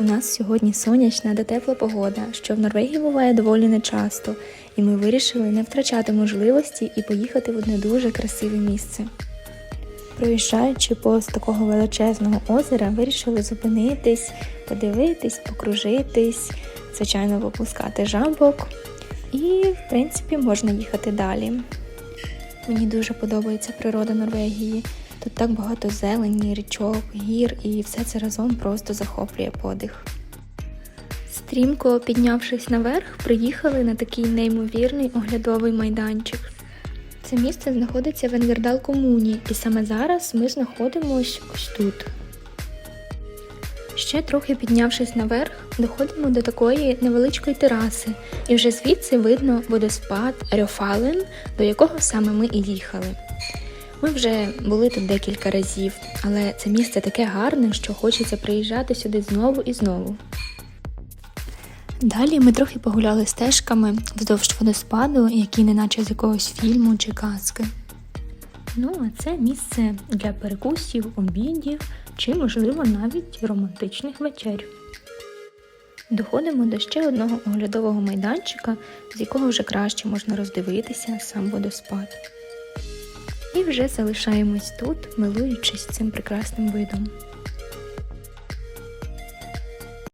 У нас сьогодні сонячна та тепла погода, що в Норвегії буває доволі нечасто, і ми вирішили не втрачати можливості і поїхати в одне дуже красиве місце. Проїжджаючи повз такого величезного озера, вирішили зупинитись, подивитись, покружитись, звичайно, попускати жабок. І, в принципі, можна їхати далі. Мені дуже подобається природа Норвегії. Тут так багато зелені, річок, гір, і все це разом просто захоплює подих. Стрімко піднявшись наверх, приїхали на такий неймовірний оглядовий майданчик. Це місце знаходиться в Енгердал комуні, і саме зараз ми знаходимось ось тут. Ще трохи піднявшись наверх, доходимо до такої невеличкої тераси, і вже звідси видно водоспад Рьофален, до якого саме ми і їхали. Ми вже були тут декілька разів, але це місце таке гарне, що хочеться приїжджати сюди знову і знову. Далі ми трохи погуляли стежками вздовж водоспаду, які неначе з якогось фільму чи казки. Ну, а це місце для перекусів, обідів чи, можливо, навіть романтичних вечер. Доходимо до ще одного оглядового майданчика, з якого вже краще можна роздивитися сам водоспад. І вже залишаємось тут, милуючись цим прекрасним видом.